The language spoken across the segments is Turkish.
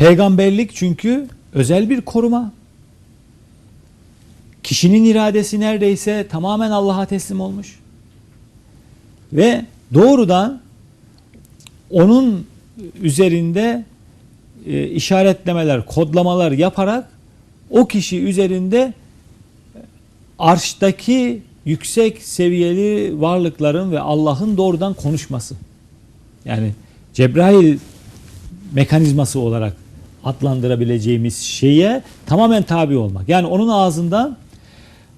Peygamberlik çünkü özel bir koruma. Kişinin iradesi neredeyse tamamen Allah'a teslim olmuş. Ve doğrudan onun üzerinde e, işaretlemeler, kodlamalar yaparak o kişi üzerinde arştaki yüksek seviyeli varlıkların ve Allah'ın doğrudan konuşması. Yani Cebrail mekanizması olarak adlandırabileceğimiz şeye tamamen tabi olmak. Yani onun ağzından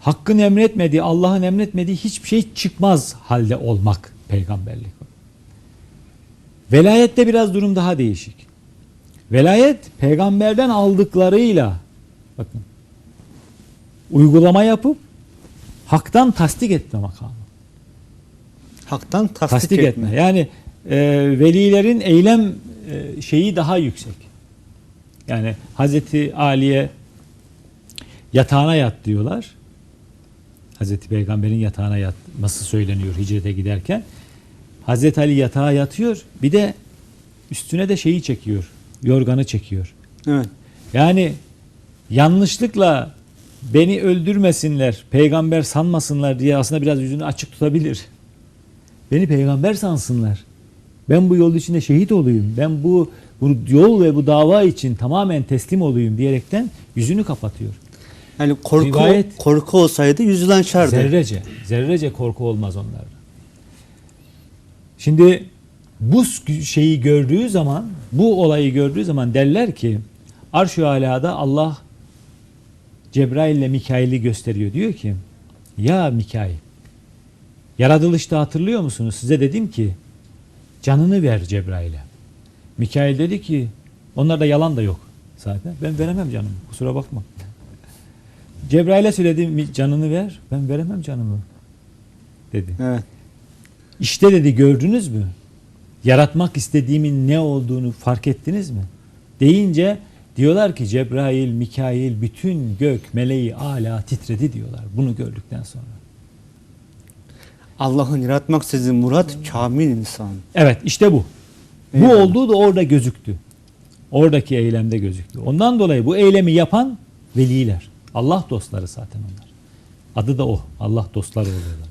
hakkın emretmediği, Allah'ın emretmediği hiçbir şey çıkmaz halde olmak peygamberlik. Velayette biraz durum daha değişik. Velayet peygamberden aldıklarıyla bakın uygulama yapıp haktan tasdik etme makamı. Haktan tasdik, Tasdik, etme. etme. Yani e, velilerin eylem e, şeyi daha yüksek. Yani Hazreti Ali'ye yatağına yat diyorlar. Hazreti Peygamber'in yatağına yatması söyleniyor hicrete giderken. Hazreti Ali yatağa yatıyor. Bir de üstüne de şeyi çekiyor. Yorganı çekiyor. Evet. Yani yanlışlıkla beni öldürmesinler, peygamber sanmasınlar diye aslında biraz yüzünü açık tutabilir. Beni peygamber sansınlar. Ben bu yol içinde şehit olayım. Ben bu bu yol ve bu dava için tamamen teslim olayım diyerekten yüzünü kapatıyor. Yani korku Rivayet- korku olsaydı yüzünden açardı. Zerrece, zerrece korku olmaz onlarda. Şimdi bu şeyi gördüğü zaman, bu olayı gördüğü zaman derler ki Arş-ı Alâ'da Allah Cebrail ile Mikail'i gösteriyor. Diyor ki ya Mikail yaratılışta hatırlıyor musunuz? Size dedim ki canını ver Cebrail'e. Mikail dedi ki onlarda yalan da yok zaten. Ben veremem canımı kusura bakma. Cebrail'e söyledim canını ver. Ben veremem canımı dedi. Evet. İşte dedi gördünüz mü? Yaratmak istediğimin ne olduğunu fark ettiniz mi? Deyince diyorlar ki Cebrail, Mikail bütün gök meleği ala titredi diyorlar bunu gördükten sonra. Allah'ın yaratmak istediği murat kamil insan. Evet işte bu. Bu Eyvallah. olduğu da orada gözüktü. Oradaki eylemde gözüktü. Ondan dolayı bu eylemi yapan veliler. Allah dostları zaten onlar. Adı da o. Allah dostları oluyorlar.